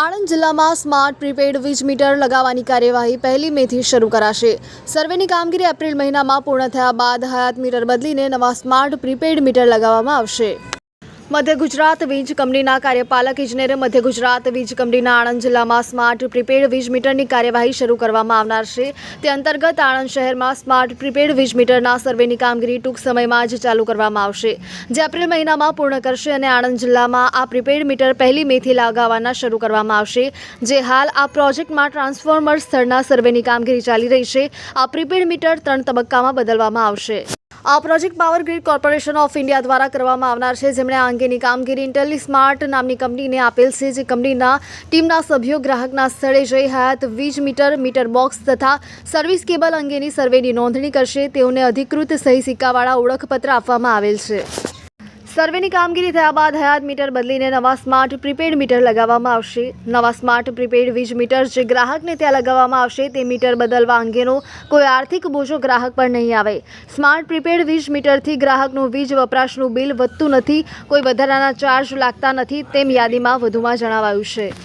આણંદ જિલ્લામાં smart prepaid વીજ metre લગાવવાની કાર્યવાહી પહેલી મેથી શરૂ કરાશે. સર્વેની કામગીરી એપ્રિલ મહિનામાં પૂર્ણ થયા બાદ હયાત મીટર બદલીને નવા સ્માર્ટ પ્રીપેડ મીટર લગાવવામાં આવશે. મધ્ય ગુજરાત વીજ કંપનીના કાર્યપાલક, ઇજનેરે મધ્ય ગુજરાત વીજ કંપનીના આણંદ જિલ્લામાં સ્માર્ટ પ્રીપેડ વીજ મીટરની કાર્યવાહી શરૂ કરવામાં આવનાર છે. તે અંતર્ગત આણંદ શહેરમાં સ્માર્ટ પ્રીપેડ વીજ મીટરના સર્વેની કામગીરી ટૂંક સમયમાં જ ચાલુ કરવામાં આવશે. જે એપ્રિલ મહિનામાં પૂર્ણ કરશે અને આણંદ જિલ્લામાં આ પ્રીપેડ મીટર પહેલી મેથી લગાવવાના શરૂ કરવામાં આવશે. જે હાલ આ પ્રોજેક્ટમાં ટ્રાન્સફોર્મર સ્થળના સર્વેની કામગીરી ચાલી રહી છે. આ પ્રીપેડ મીટર ત્રણ તબક્કામાં બદલવામાં આવશે. આ project power grid corporation of India દ્વારા કરવામાં આવનાર છે, જેમણે આ અંગેની કામગીરી ઇન્ટેલી સ્માર્ટ નામની કંપનીને આપેલ છે, જે કંપનીના ટીમના સભ્યો ગ્રાહકના સ્થળે જઈ હયાત વીજ મીટર મીટર બોક્સ તથા સર્વિસ કેબલ અંગેની સર્વેની નોંધણી કરશે. તેઓને અધિકૃત સહી સિક્કાવાળા ઓળખપત્ર આપવામાં આવેલ છે. સર્વેની કામગીરી થયા બાદ હયાત મીટર બદલીને નવા સ્માર્ટ પ્રીપેડ મીટર લગાવવામાં આવશે. નવા સ્માર્ટ પ્રીપેડ વીજ મીટર જે ગ્રાહકને ત્યાં લગાવવામાં આવશે, તે મીટર બદલવા અંગેનો કોઈ આર્થિક બોજો ગ્રાહક પર નહીં આવે. સ્માર્ટ પ્રીપેડ વીજ મીટરથી ગ્રાહકનું વીજ વપરાશનું બિલ વધતું નથી, કોઈ વધારાના ચાર્જ લાગતા નથી તેમ યાદીમાં વધુમાં જણાવાયું છે.